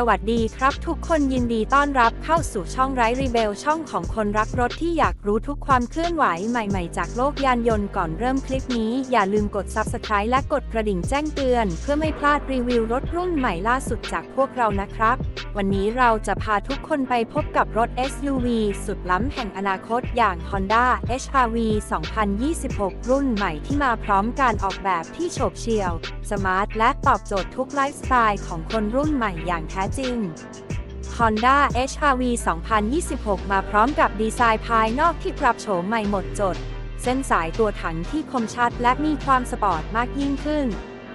สวัสดีครับทุกคนยินดีต้อนรับเข้าสู่ช่องไร้รีเบลช่องของคนรักรถที่อยากรู้ทุกความเคลื่อนไหวใหม่ๆ จากโลกยานยนต์ก่อนเริ่มคลิปนี้ อย่าลืมกด Subscribe และกดกระดิ่งแจ้งเตือน เพื่อไม่พลาดรีวิวรถรุ่นใหม่ล่าสุดจากพวกเรานะครับ วันนี้เราจะพาทุกคนไปพบกับรถ SUV สุดล้ำแห่งอนาคตอย่าง Honda HR-V 2026 รุ่นใหม่ที่มาพร้อมการออกแบบที่โฉบเฉี่ยว สมาร์ทและตอบโจทย์ทุกไลฟ์สไตล์ของคนรุ่นใหม่อย่างแท้จริง Honda HR-V 2026 มาพร้อมกับดีไซน์ภายนอกที่ปรับโฉมใหม่หมดจด เส้นสายตัวถังที่คมชัดและมีความสปอร์ตมากยิ่งขึ้น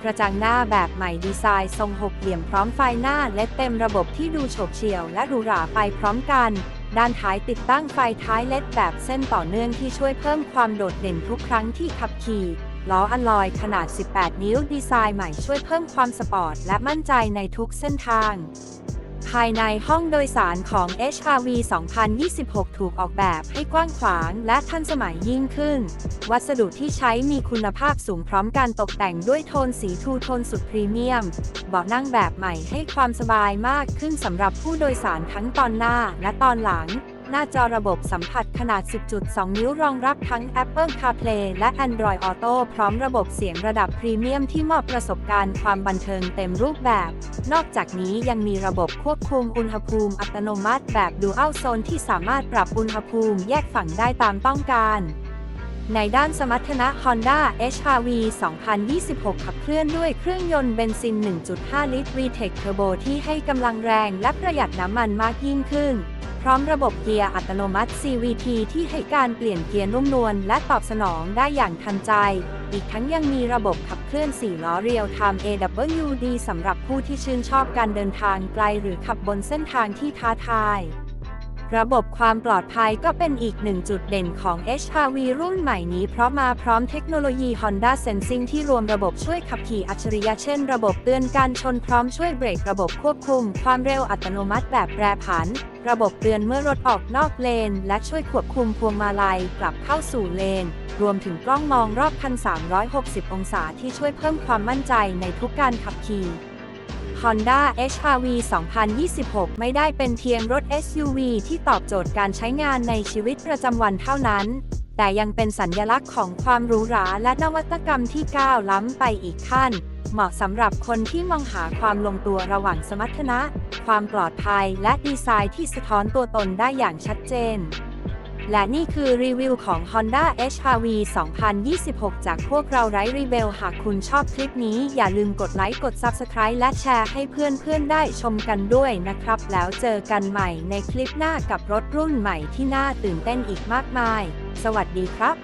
กระจังหน้าแบบใหม่ดีไซน์ทรงหกเหลี่ยมพร้อมไฟหน้าและเต็มระบบที่ดูโฉบเฉี่ยวและหรูหราไปพร้อมกัน ด้านท้ายติดตั้งไฟท้ายเลดแบบเส้นต่อเนื่องที่ช่วยเพิ่มความโดดเด่นทุกครั้งที่ขับขี่ ล้ออัลลอยขนาด 18 นิ้วดีไซน์ใหม่ช่วยเพิ่มความสปอร์ต และมั่นใจในทุกเส้นทาง ภายในห้องโดยสารของ HRV 2026 ถูกออกแบบให้กว้างขวางและทันสมัยยิ่งขึ้น วัสดุที่ใช้มีคุณภาพสูงพร้อมการตกแต่งด้วยโทนสีทูโทนสุดพรีเมียม เบาะนั่งแบบใหม่ให้ความสบายมากขึ้นสำหรับผู้โดยสารทั้งตอนหน้าและตอนหลัง หน้าจอระบบสัมผัสขนาด 10.2 นิ้วรองรับทั้ง Apple CarPlay และ Android Auto พร้อมระบบเสียงระดับพรีเมียมที่มอบประสบการณ์ความบันเทิงเต็มรูปแบบ นอกจากนี้ยังมีระบบควบคุมอุณหภูมิอัตโนมัติแบบ Dual Zone ที่สามารถปรับอุณหภูมิแยกฝั่งได้ตามต้องการในด้านสมรรถนะ Honda HR-V 2026 ขับเคลื่อนด้วยเครื่องยนต์เบนซิน 1.5 ลิตร VTEC Turbo ที่ให้กำลังแรงและประหยัดน้ำมันมากยิ่งขึ้น พร้อมระบบเกียร์อัตโนมัติ CVT ที่ให้การเปลี่ยนเกียร์นุ่มนวลและตอบสนองได้อย่างทันใจ อีกทั้งยังมีระบบขับเคลื่อน 4 ล้อเรียวไทม์ AWD สำหรับผู้ที่ชื่นชอบการเดินทางไกลหรือขับบนเส้นทางที่ท้าทาย ระบบความปลอดภัยก็เป็นอีกหนึ่งจุดเด่นของ HR-V รุ่นใหม่นี้เพราะมาพร้อมเทคโนโลยี Honda Sensing ที่รวมระบบช่วยขับขี่อัจฉริยะเช่นระบบเตือนการชนพร้อมช่วยเบรกระบบควบคุม ความเร็วอัตโนมัติแบบแปรผัน ระบบเตือนเมื่อรถออกนอกเลน และช่วยควบคุมพวงมาลัยกลับเข้าสู่เลน รวมถึงกล้องมองรอบคัน 360 องศาที่ช่วยเพิ่มความมั่นใจในทุกการขับขี่ Honda HR-V 2026 ไม่ได้เป็นเพียงรถ SUV ที่ตอบโจทย์การใช้งานในชีวิตประจำวันเท่านั้น แต่ยังเป็นสัญลักษณ์ของความหรูหราและนวัตกรรมที่ก้าวล้ำไปอีกขั้น เหมาะสำหรับคนที่มองหาความลงตัวระหว่างสมรรถนะ ความปลอดภัยและดีไซน์ที่สะท้อนตัวตนได้อย่างชัดเจน และนี่คือรีวิวของ Honda HR-V 2026 จากพวกเราไร้รีเบลหากคุณชอบคลิปนี้อย่าลืมกดไลค์กด Subscribe และแชร์ให้เพื่อนๆได้ชมกันด้วยนะครับ แล้วเจอกันใหม่ในคลิปหน้ากับรถรุ่นใหม่ที่น่าตื่นเต้นอีกมากมาย สวัสดีครับ